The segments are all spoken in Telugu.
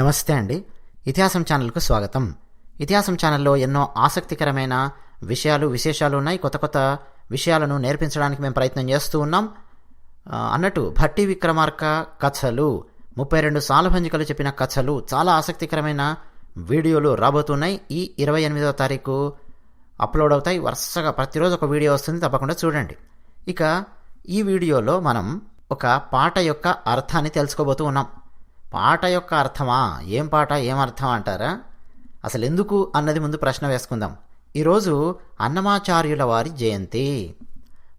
నమస్తే అండి. ఇతిహాసం ఛానల్కు స్వాగతం. ఇతిహాసం ఛానల్లో ఎన్నో ఆసక్తికరమైన విషయాలు విశేషాలు ఉన్నాయి. కొత్త కొత్త విషయాలను నేర్పించడానికి మేము ప్రయత్నం చేస్తూ ఉన్నాం. అన్నట్టు భట్టి విక్రమార్క కథలు ముప్పై రెండు సాలభంజికలు చెప్పిన కథలు చాలా ఆసక్తికరమైన వీడియోలు రాబోతున్నాయి. ఈ ఇరవై ఎనిమిదవ తారీఖు అప్లోడ్ అవుతాయి. వరుసగా ప్రతిరోజు ఒక వీడియో వస్తుంది. తప్పకుండా చూడండి. ఇక ఈ వీడియోలో మనం ఒక పాట యొక్క అర్థాన్ని తెలుసుకోబోతూ ఉన్నాం. పాట యొక్క అర్థమా? ఏం పాట ఏం అర్థం అంటారా? అసలు ఎందుకు అన్నది ముందు ప్రశ్న వేసుకుందాం. ఈరోజు అన్నమాచార్యుల వారి జయంతి.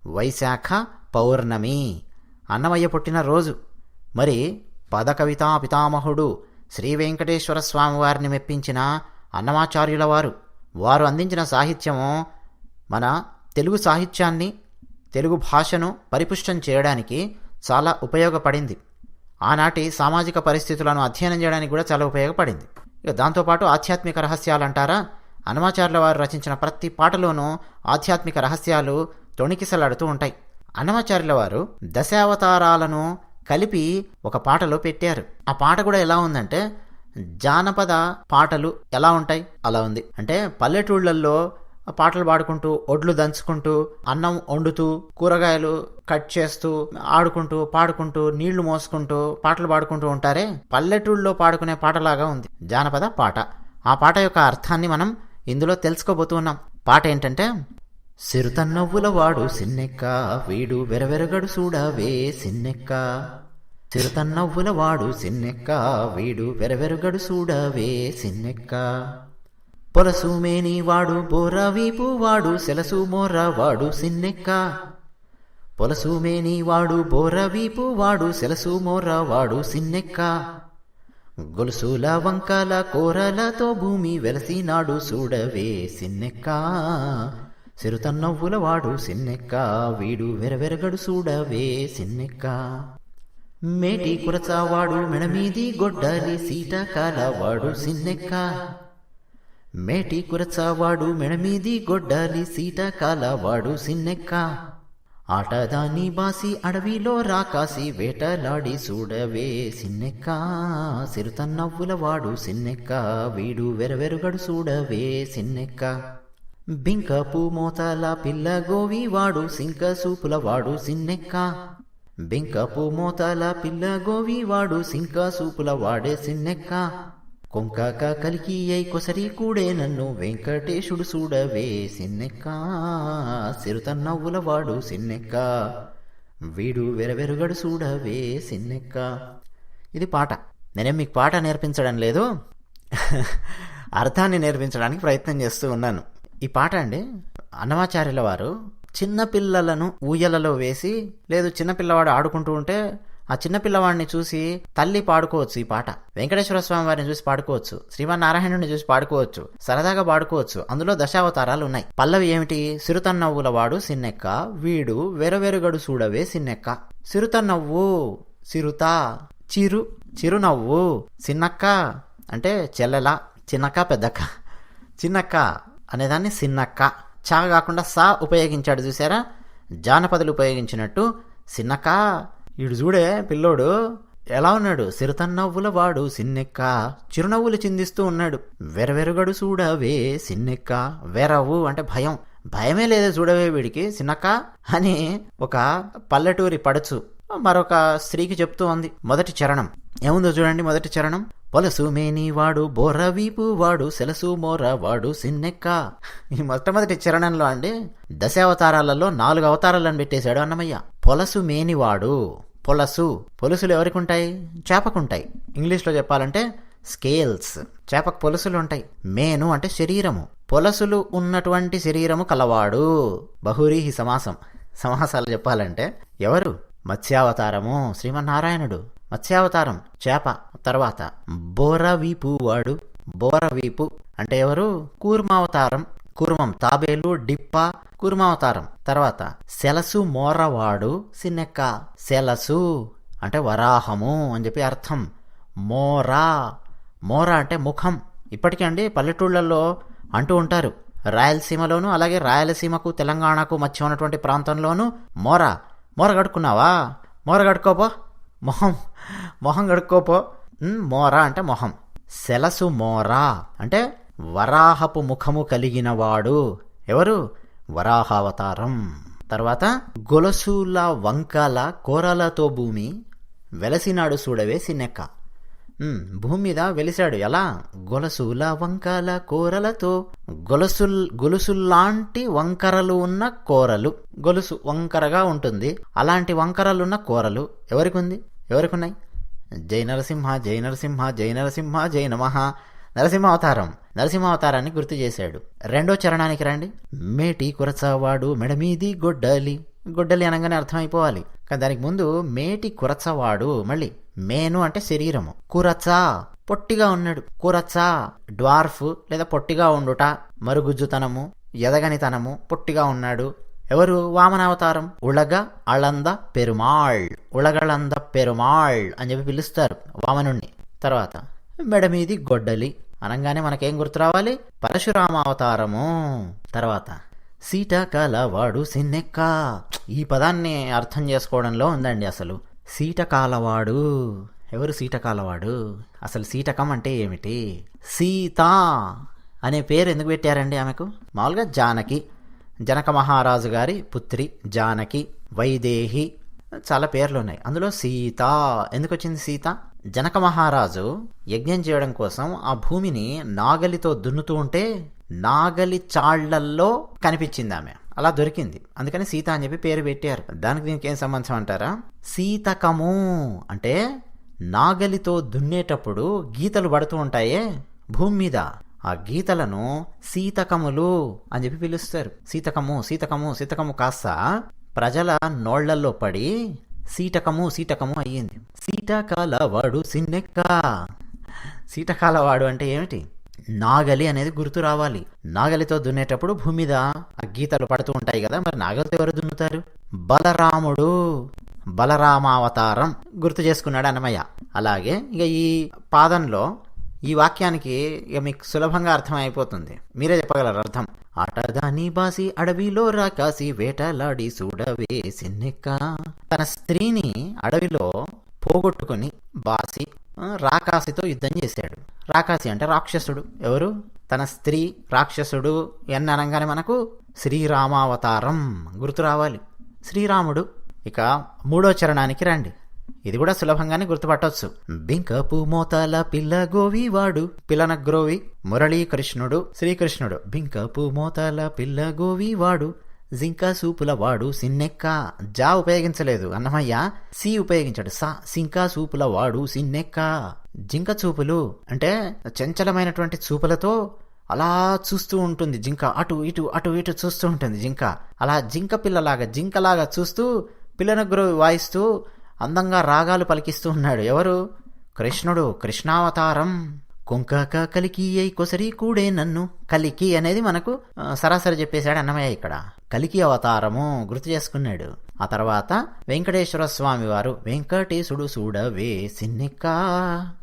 వైశాఖ పౌర్ణమి. అన్నమయ్య పుట్టిన రోజు. మరి పదకవితా పితామహుడు శ్రీ వెంకటేశ్వర స్వామి వారిని మెప్పించిన అన్నమాచార్యుల వారు వారు అందించిన సాహిత్యము మన తెలుగు సాహిత్యాన్ని తెలుగు భాషను పరిపుష్టం చేయడానికి చాలా ఉపయోగపడింది. ఆనాటి సామాజిక పరిస్థితులను అధ్యయనం చేయడానికి కూడా చాలా ఉపయోగపడింది. ఇక దాంతోపాటు ఆధ్యాత్మిక రహస్యాలు అంటారా అన్నమాచార్యుల వారు రచించిన ప్రతి పాటలోనూ ఆధ్యాత్మిక రహస్యాలు తొణికిసలాడుతూ ఉంటాయి. అన్నమాచార్యుల వారు దశావతారాలను కలిపి ఒక పాటలో పెట్టారు. ఆ పాట కూడా ఎలా ఉందంటే జానపద పాటలు ఎలా ఉంటాయి? అలా ఉంది. అంటే పల్లెటూళ్ళల్లో పాటలు పాడుకుంటూ ఒడ్లు దంచుకుంటూ అన్నం వండుతూ కూరగాయలు కట్ చేస్తూ ఆడుకుంటూ పాడుకుంటూ నీళ్ళు మోసుకుంటూ పాటలు పాడుకుంటూ ఉంటారే? పల్లెటూళ్ళలో పాడుకునే పాటలాగా ఉంది. జానపద పాట. ఆ పాట యొక్క అర్థాన్ని మనం ఇందులో తెలుసుకోబోతున్నాం పాట ఏంటంటే సిరుతన్నవ్వుల వాడు సిన్నెక్క వీడు వెరవెరగడు చూడవే సిన్నెక్క. సిరుతన్నవ్వుల వాడు సిన్నెక్క వీడు వెరవెరగడు చూడవే సిన్నెక్క. పొలసు మేని వాడు వాడు సెలసు మోర వాడు సిన్నెక్క. పొలసు మేని వాడు వాడు సెలసు మోర వాడు సిన్నెక్క. గొలుసుల వంకల కూరలతో భూమి వెలసినాడు చూడవే సిన్నెక్క. సిరుతన్నవ్వులవాడు సిన్నెక్క వీడు వెరవెరగడు చూడవే సిన్నెక్క. మేటి కురచావాడు మెడమీది గొడ్డలి సీటకాల వాడు సిన్నెక్క. మేటి కురచావాడు మెడమీది గొడ్డాలి సీతాకాలవాడు సిన్నెక్క. ఆటదాని బాసి అడవిలో రాకాసి వేటలాడి చూడవే సిన్నెక్క. సిరుతన్నవ్వుల వాడు సిన్నెక్క. వీడు వెరవెరుగడు చూడవే సిన్నెక్క. బింకపు మోతాల పిల్ల గోవి వాడు సింక సూపుల వాడు సిన్నెక్క. బింకపు మోతాల పిల్ల గోవి వాడు సింక సూపుల వాడే సిన్నెక్క. కొంకాక కలికి అయి కొసరి కూడే నన్ను వెంకటేశుడు చూడవే సిన్నెక్క సిరుతన్నవ్వులవాడు సిన్నెక్క వీడు వెరవెరుగడు చూడవే సిన్నెక్క ఇది పాట నేనేం మీకు పాట నేర్పించడం లేదు అర్థాన్ని నేర్పించడానికి ప్రయత్నం చేస్తూ ఉన్నాను ఈ పాట అండి అన్నమాచార్యుల వారు చిన్నపిల్లలను ఊయలలో వేసి లేదు చిన్నపిల్లవాడు ఆడుకుంటూ ఉంటే ఆ చిన్న పిల్లవాడిని చూసి తల్లి పాడుకోవచ్చు ఈ పాట. వెంకటేశ్వర స్వామి వారిని చూసి పాడుకోవచ్చు. శ్రీమన్నారాయణుని చూసి పాడుకోవచ్చు. సరదాగా పాడుకోవచ్చు. అందులో దశావతారాలు ఉన్నాయి. పల్లవి ఏమిటి? సిరుతన్నవ్వుల వాడు సిన్నెక్క వీడు వెరవెరుగడు చూడవే సిన్నెక్క. సిరుతన్నవ్వు సిరుత చిరు చిరునవ్వు సిన్నక్క అంటే చెల్లెల చిన్నక్క పెద్దక్క. చిన్నక్క అనేదాన్ని సిన్నక్క. చా కాకుండా సా ఉపయోగించాడు చూసారా? జానపదులు ఉపయోగించినట్టు సిన్నక్క ఈడు చూడే పిల్లోడు ఎలా ఉన్నాడు? సిరతన్నవ్వుల వాడు సిన్నెక్క. చిరునవ్వులు చిందిస్తూ ఉన్నాడు. వెరవెరగడు చూడవే సిన్నెక్క. వెరవు అంటే భయం. భయమే లేదే చూడవే వీడికి. సిన్నక్క అని ఒక పల్లెటూరి పడచు మరొక స్త్రీకి చెప్తూ ఉంది మొదటి చరణం. ఏముందో చూడండి మొదటి చరణం. పొలసు మేని వాడు బోర్ర వీపు వాడు సెలసు మోర వాడు సిన్నెక్క. ఈ మొట్టమొదటి చరణంలో అండి దశావతారాలలో నాలుగు అవతారాలను పెట్టేశాడు అన్నమయ్య. పొలసు మేనివాడు పొలసు. పొలుసులు ఎవరికి ఉంటాయి చేపకుంటాయి. ఇంగ్లీష్లో చెప్పాలంటే స్కేల్స్. చేపకు పొలుసులు ఉంటాయి. మేను అంటే శరీరము. పొలసులు ఉన్నటువంటి శరీరము కలవాడు. బహురీహి సమాసం. సమాసాలు చెప్పాలంటే ఎవరు? మత్స్యావతారము. శ్రీమన్నారాయణుడు. మత్స్యావతారం. చేప. తర్వాత బోరవీపు వాడు బోరవీపు అంటే ఎవరు? కూర్మావతారం. కూర్మం తాబేలు డిప్ప కూర్మావతారం. తర్వాత సెలసు మోరవాడు సిన్నెక్క. సెలసు అంటే వరాహము అని చెప్పి అర్థం. మోరా. మోర అంటే ముఖం. ఇప్పటికీ అండి పల్లెటూళ్ళల్లో అంటూ ఉంటారు. రాయలసీమలోను అలాగే రాయలసీమకు తెలంగాణకు మధ్య ఉన్నటువంటి ప్రాంతంలోను మోర. మోర కడుక్కున్నావా? మోర కడుక్కోపో. మొహం మొహం కడుక్కోపో. మోరా మోర అంటే మొహం. సెలసు మోరా అంటే వరాహపు ముఖము కలిగినవాడు ఎవరు? వరాహావతారం. తర్వాత గొలసూల వంకల కోరలతో భూమి వెలసినాడు చూడవే సినెక్క. భూమి మీద వెలిశాడు. ఎలా? గొలసుల వంకల కోరలతో గొలుసుల్ గొలుసుల్లాంటి వంకరలు ఉన్న కోరలు. గొలుసు వంకరగా ఉంటుంది. అలాంటి వంకరలున్న కోరలు ఎవరికి ఉంది? ఎవరికి ఉన్నాయి? జై నరసింహ జై నరసింహ జై నరసింహ జై నమః. నరసింహ అవతారం. నరసింహ అవతారాన్ని గుర్తు చేశాడు. రెండో చరణానికి రండి. మేటి కురచవాడు మెడమీది గొడ్డలి. గొడ్డలి అనగానే అర్థమైపోవాలి. కానీ దానికి ముందు మేటి కురచవాడు మళ్ళీ మేను అంటే శరీరము. కురచ పొట్టిగా ఉన్నాడు. కురచ డ్వార్ఫ్ లేదా పొట్టిగా ఉండుట మరుగుజ్జుతనము ఎదగనితనము పొట్టిగా ఉన్నాడు. ఎవరు? వామనావతారం ఉళగ అళంద పెరుమాళ్. ఉళగళంద పెరుమాళ్ అని చెప్పి పిలుస్తారు వామనుణ్ణి. తర్వాత మెడమీది గొడ్డలి. అనగానే మనకేం గుర్తు రావాలి? పరశురామావతారము తర్వాత సీటకాలవాడు సిన్నెక్క. ఈ పదాన్ని అర్థం చేసుకోవడంలో ఉందండి అసలు. సీటకాలవాడు ఎవరు సీటకాలవాడు అసలు సీటకం అంటే ఏమిటి? సీత అనే పేరు ఎందుకు పెట్టారండి ఆమెకు? మామూలుగా జానకి. జనక మహారాజు గారి పుత్రి జానకి వైదేహి చాలా పేర్లు ఉన్నాయి. అందులో సీత. ఎందుకు వచ్చింది సీత? జనక మహారాజు యజ్ఞం చేయడం కోసం ఆ భూమిని నాగలితో దున్నుతూ ఉంటే నాగలి చాళ్ళల్లో కనిపించింది ఆమె. అలా దొరికింది. అందుకని సీత అని చెప్పి పేరు పెట్టారు. దానికి దీనికి ఏం సంబంధం అంటారా? సీతకము అంటే నాగలితో దున్నేటప్పుడు గీతలు పడుతూ ఉంటాయే భూమి మీద. ఆ గీతలను సీతకములు అని చెప్పి పిలుస్తారు. సీతకము సీతకము సీతకము కాస్త ప్రజల నోళ్ళల్లో పడి సీటకము సీటకము అయ్యింది. సీటకాల వాడు సిన్నెక్క. సీటకాల వాడు అంటే ఏమిటి? నాగలి అనేది గుర్తు రావాలి. నాగలితో దున్నేటప్పుడు భూమి మీద ఆ గీతలు పడుతూ ఉంటాయి కదా మరి నాగలితో ఎవరు దున్నుతారు? బలరాముడు. బలరామావతారం గుర్తు చేసుకున్నాడు అన్నమయ్య. అలాగే ఇక ఈ పాదంలో ఈ వాక్యానికి ఇక మీకు సులభంగా అర్థమైపోతుంది. మీరే చెప్పగలరు అర్థం. ఆటదాని బాసి అడవిలో రాకాసి వేటలాడి చూడవే సిన్నెక్క. తన స్త్రీని అడవిలో పోగొట్టుకుని బాసి రాకాసితో యుద్ధం చేశాడు. రాకాసి అంటే రాక్షసుడు. ఎవరు? తన స్త్రీ రాక్షసుడు ఎన్న అనగానే మనకు శ్రీరామావతారం గుర్తు రావాలి. శ్రీరాముడు ఇక మూడో చరణానికి రండి. ఇది కూడా సులభంగానే గుర్తుపట్టవచ్చు బింకపు మోతాల పిల్ల గోవి వాడు పిల్లన గ్రోవి మురళీ కృష్ణుడు శ్రీకృష్ణుడు. బింకపు మోతాల పిల్ల గోవి వాడు జింక సూపుల వాడు సిన్నెక్క. జా ఉపయోగించలేదు. అన్నమయ్య సి ఉపయోగించాడు. సా సింకా సూపుల వాడు సిన్నెక్క. జింక చూపులు అంటే చంచలమైనటువంటి చూపులతో అలా చూస్తూ ఉంటుంది జింక. అటు ఇటు అటు ఇటు చూస్తూ ఉంటుంది జింక. అలా జింక పిల్లలాగా జింకలాగా చూస్తూ పిల్లనగ్రు వాయిస్తూ అందంగా రాగాలు పలికిస్తూ ఉన్నాడు. ఎవరు? కృష్ణుడు. కృష్ణావతారం. కొంకాక కలికి అయి కొసరి కూడే నన్ను. కలికి అనేది మనకు సరాసరి చెప్పేశాడు అన్నమయ్య ఇక్కడ. కలికి అవతారము గుర్తు చేసుకున్నాడు. ఆ తర్వాత వెంకటేశ్వర స్వామి వారు వెంకటేశుడు చూడవే సిన్నిక్కా.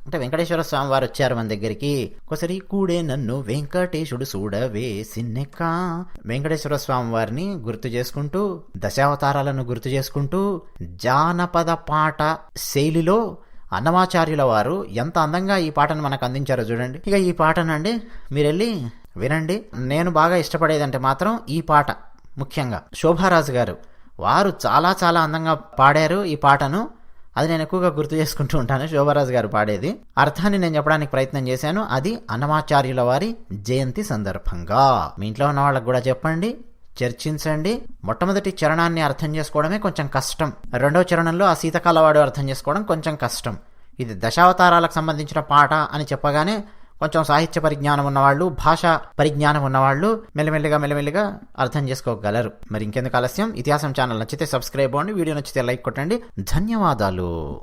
అంటే వెంకటేశ్వర స్వామి వారు వచ్చారు మన దగ్గరికి. ఒకసారి కూడే నన్ను వెంకటేశుడు చూడవే సిన్నికా వెంకటేశ్వర స్వామి వారిని గుర్తు చేసుకుంటూ దశావతారాలను గుర్తు చేసుకుంటూ జానపద పాట శైలిలో అన్నమాచార్యుల వారు ఎంత అందంగా ఈ పాటను మనకు అందించారో చూడండి. ఇక ఈ పాటనండి మీరు వెళ్ళి వినండి. నేను బాగా ఇష్టపడేదంటే మాత్రం ఈ పాట ముఖ్యంగా. శోభారాజు గారు వారు చాలా చాలా అందంగా పాడారు ఈ పాటను. అది నేను ఎక్కువగా గుర్తు చేసుకుంటూ ఉంటాను శోభారాజు గారు పాడేది. అర్థాన్ని నేను చెప్పడానికి ప్రయత్నం చేశాను. అది అన్నమాచార్యుల వారి జయంతి సందర్భంగా. మీ ఇంట్లో ఉన్న వాళ్ళకు కూడా చెప్పండి. చర్చించండి. మొట్టమొదటి చరణాన్ని అర్థం చేసుకోవడమే కొంచెం కష్టం. రెండవ చరణంలో ఆ శీతకాలవాడు అర్థం చేసుకోవడం కొంచెం కష్టం. ఇది దశావతారాలకు సంబంధించిన పాట అని చెప్పగానే కొంచెం సాహిత్య పరిజ్ఞానం ఉన్నవాళ్ళు భాష పరిజ్ఞానం ఉన్నవాళ్ళు మెల్లమెల్లిగా మెల్లమెల్లిగా అర్థం చేసుకోగలరు. మరి ఇంకెందుకు ఆలస్యం? ఇతిహాసం ఛానల్ నచ్చితే సబ్స్క్రైబ్ అవ్వండి వీడియో నచ్చితే లైక్ కొట్టండి. ధన్యవాదాలు.